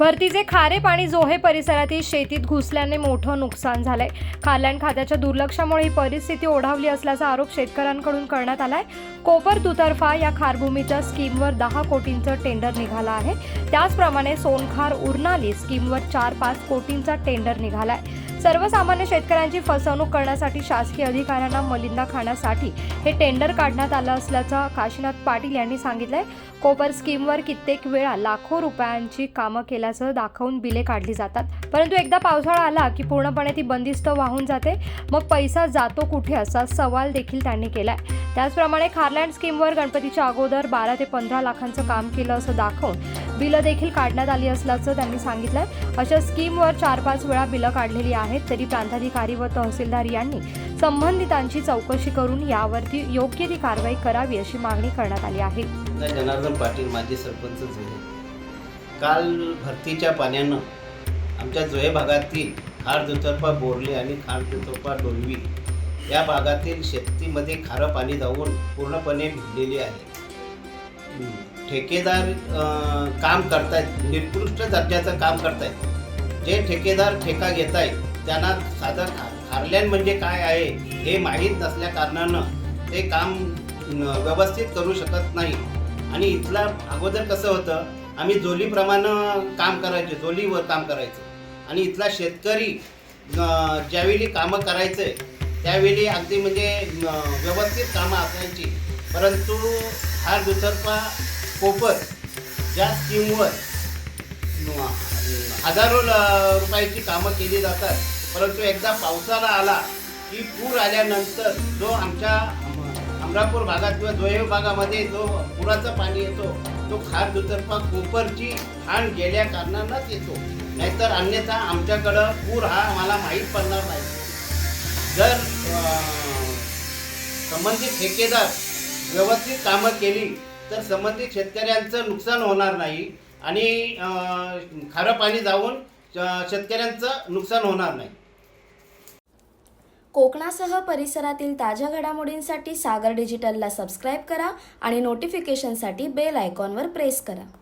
भरतीचे खारे पाणी जोहे परिसरातील शेतीत घुसल्याने मोठं नुकसान झालंय. खाल्याण खात्याच्या दुर्लक्षामुळे ही परिस्थिती ओढावली असल्याचा आरोप शेतकऱ्यांकडून करण्यात आलाय. कोपर दुतर्फा या खारभूमीच्या स्कीमवर दहा कोटींचं टेंडर निघालं आहे. त्याचप्रमाणे सोनखार उर्नाली स्कीमवर चार पाच कोटींचा टेंडर निघालाय. सर्वसामान्य शेतकऱ्यांची फसवणूक करण्यासाठी शासकीय अधिकाऱ्यांना मलिंदा खाण्यासाठी हे टेंडर काढण्यात आलं असल्याचं काशीनाथ पाटील यांनी सांगितलंय. कोपर स्कीमवर कित्येक वेळा लाखो रुपयांची कामं केल्याचं दाखवून बिले काढली जातात. परंतु एकदा पावसाळा आला की पूर्णपणे ती बंदिस्त वाहून जाते. मग पैसा जातो कुठे असा सवाल देखील त्यांनी केलाय. त्याचप्रमाणे खारलँड स्कीमवर गणपतीच्या अगोदर बारा ते पंधरा लाखांचं काम केलं असं दाखवून बिलं देखील काढण्यात आली असल्याचं त्यांनी सांगितलंय. अशा स्कीमवर चार पाच वेळा बिलं काढलेली आहेत तरी प्रांताधिकारी व तहसीलदार यांनी संबंधितांची चौकशी करून यावरती योग्य ती कारवाई करावी अशी मागणी करण्यात आली आहे. जनार्दन पाटील माजी सरपंच काल भरतीच्या पाण्यानं आमच्या जुळे भागातील खार दुतर्फा बोरले आणि खार दुतर्फा डोलवी या भागातील शेतीमध्ये खारं पाणी जाऊन पूर्णपणे भिजलेली आहे. ठेकेदार काम करतायत. निकृष्ट दर्जाचं काम करतायत. जे ठेकेदार ठेका घेत आहेत त्यांना साधं खारल्यान म्हणजे काय आहे हे माहीत नसल्या कारणानं ते काम व्यवस्थित करू शकत नाही. आणि इथला अगोदर कसं होतं आम्ही जोलीप्रमाणे काम करायचे जोलीवर काम करायचो. आणि इथला शेतकरी ज्यावेळी कामं करायचे त्यावेळी अगदी म्हणजे व्यवस्थित कामं असायची. परंतु हा दुतर्फा कोपर ज्या स्कीमवर हजारो रुपयाची कामं केली जातात. परंतु एकदा पावसाळा आला की पूर आल्यानंतर जो आमच्या अमरापूर भागात किंवा जोहे भागामध्ये जो पुराचं पाणी येतो तो खार दुतर्फा कोपरची खाण गेल्या कारणानंच येतो. नाहीतर अन्यथा आमच्याकडं पूर हा आम्हाला माहीत पडणार नाही. जर संबंधित ठेकेदार व्यवस्थित कामं केली तर संबंधित शेतकऱ्यांचं नुकसान होणार नाही. आणि खारं पाणी जाऊन शेतकऱ्यांचं नुकसान होणार नाही. कोकणासह परिसरातील ताज्या घडामोडींसाठी सागर डिजिटलला सबस्क्राईब करा आणि नोटिफिकेशनसाठी बेल आयकॉनवर प्रेस करा.